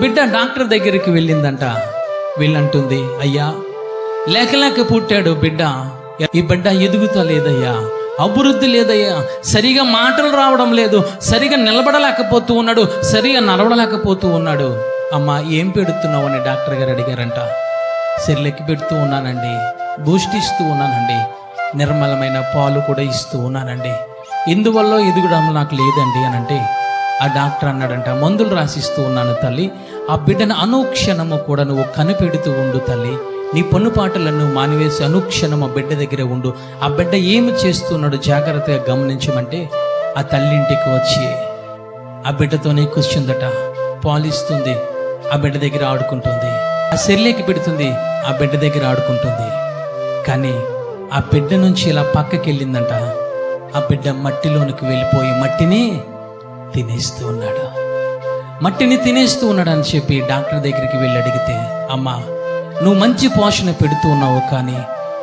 బిడ్డ డాక్టర్ దగ్గరికి వెళ్ళిందంట. వెళ్ళంటుంది అయ్యా లేక లేక పుట్టాడు బిడ్డ. ఈ బిడ్డ ఎదుగుతా లేదయ్యా. అభివృద్ధి లేదయ్యా. సరిగా మాటలు రావడం లేదు. సరిగా నిలబడలేకపోతూ ఉన్నాడు. సరిగా నడవడలేకపోతూ ఉన్నాడు. అమ్మ ఏం పెడుతున్నావు? అని డాక్టర్ గారు అడిగారంట. సెల్లెక్కి పెడుతూ ఉన్నానండి. బూస్ట్ ఇస్తూ ఉన్నానండి. నిర్మలమైన పాలు కూడా ఇస్తూ ఉన్నానండి. ఇందువల్ల ఎదుగడం నాకు లేదండి అని అంటే ఆ డాక్టర్ అన్నాడంట మందులు రాసిస్తూ ఉన్నాను తల్లి. ఆ బిడ్డను అనుక్షణము కూడా నువ్వు కనిపెడుతూ ఉండు తల్లి. నీ పన్నుపాటలను మానివేసి అనుక్షణం ఆ బిడ్డ దగ్గరే ఉండు. ఆ బిడ్డ ఏమి చేస్తున్నాడు జాగ్రత్తగా గమనించమంటే ఆ తల్లింటికి వచ్చి ఆ బిడ్డతోనే కూర్చుందట. పాలిస్తుంది ఆ బిడ్డ దగ్గర ఆడుకుంటుంది. ఆ సెర్లేకి పెడుతుంది ఆ బిడ్డ దగ్గర ఆడుకుంటుంది. కానీ ఆ బిడ్డ నుంచి ఇలా పక్కకి వెళ్ళిందంట ఆ బిడ్డ మట్టిలోనికి వెళ్ళిపోయి మట్టిని తినేస్తూ ఉన్నాడు. మట్టిని తినేస్తూ ఉన్నాడు అని చెప్పి డాక్టర్ దగ్గరికి వెళ్ళి అడిగితే అమ్మా నువ్వు మంచి పోషణ పెడుతూ ఉన్నావు కానీ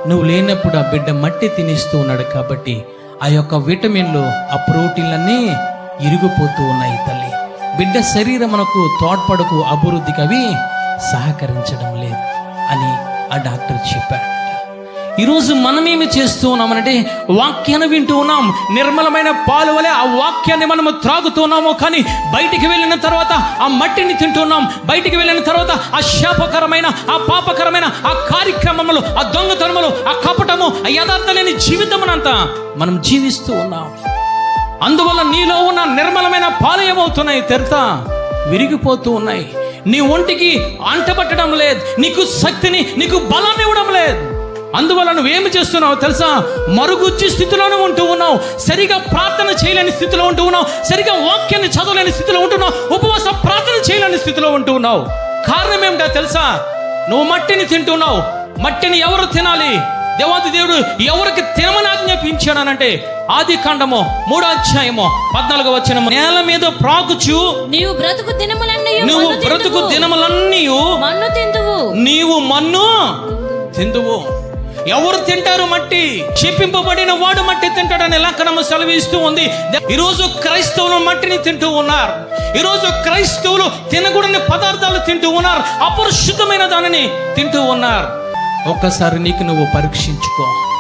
నువ్వు లేనప్పుడు ఆ బిడ్డ మట్టి తినేస్తూ ఉన్నాడు కాబట్టి ఆ యొక్క విటమిన్లు ఆ ప్రోటీన్లన్నీ ఇరిగిపోతూ ఉన్నాయి తల్లి. బిడ్డ శరీరమునకు తోడ్పడకు అభివృద్ధికి అవి సహకరించడం లేదు అని ఆ డాక్టర్ చెప్పాడు. ఈరోజు మనమేమి చేస్తూ ఉన్నామనంటే వాక్యాన్ని వింటూ ఉన్నాం. నిర్మలమైన పాలు వలె ఆ వాక్యాన్ని మనము త్రాగుతున్నాము కానీ బయటికి వెళ్ళిన తర్వాత ఆ మట్టిని తింటున్నాం బయటికి వెళ్ళిన తర్వాత ఆ శాపకరమైన ఆ పాపకరమైన ఆ కార్యక్రమములు ఆ దొంగతనములు ఆ కపటము ఆ యథార్థ లేని జీవితమునంతా మనం జీవిస్తూ ఉన్నాం. అందువల్ల నీలో ఉన్న నిర్మలమైన పాలు ఏమవుతున్నాయి తెరత విరిగిపోతూ ఉన్నాయి. నీ ఒంటికి అంటబట్టడం లేదు. నీకు శక్తిని నీకు బలాన్ని ఇవ్వడం లేదు. అందువల్ల నువ్వేమి చేస్తున్నావు తెలుసా? మరుగుజ్జి స్థితిలోనే ఉంటూ ఉన్నావు. సరిగా ప్రార్థన చేయలేని స్థితిలో ఉంటూ ఉన్నావు. సరిగా వాక్యాన్ని చదవలేని స్థితిలో ఉంటున్నావు ఉపవాస ప్రార్థన చేయలేని స్థితిలో ఉంటూ ఉన్నావు. కారణం ఏమిటో తెలుసా? నువ్వు మట్టిని తింటున్నావు. మట్టిని ఎవరు తినాలి? దేవాది దేవుడు ఎవరికి తినమని ఆజ్ఞాపించాడనంటే ఆది కాండము మూడో అధ్యాయము పద్నాలుగో వచ్చిన నేల మీద ప్రాకుచు నీవు బ్రతుకు దినములన్నీ నువ్వు బ్రతుకు దినములన్నీ మన్ను తిందువు. నీవు మన్ను తిందువు. ఎవరు తింటారు మట్టి? క్షిపింపబడిన వాడు మట్టి తింటాడని లేఖనము సెలవిస్తూ ఉంది. ఈరోజు క్రైస్తవులు మట్టిని తింటూ ఉన్నారు. ఈరోజు క్రైస్తవులు తినకూడని పదార్థాలు తింటూ ఉన్నారు. అపరిశుద్ధమైన దానిని తింటూ ఉన్నారు. ఒక్కసారి నీకు నువ్వు పరీక్షించుకో.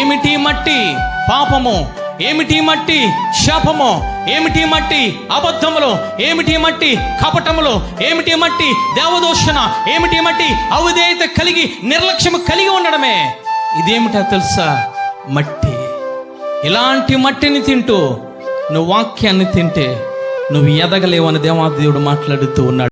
ఏమిటి మట్టి? పాపము. ఏమిటి మట్టి? శాపము. ఏమిటి మట్టి? అబద్ధములు. ఏమిటి మట్టి? కపటములు. ఏమిటి మట్టి? దేవదోషణ. ఏమిటి మట్టి? అవిధేయత కలిగి నిర్లక్ష్యము కలిగి ఉండడమే. ఇదేమిటో తెలుసా? మట్టి. ఇలాంటి మట్టిని తింటూ నువ్వు వాక్యాన్ని తింటే నువ్వు ఎదగలేవని దేవాదేవుడు మాట్లాడుతూ ఉన్నాడు.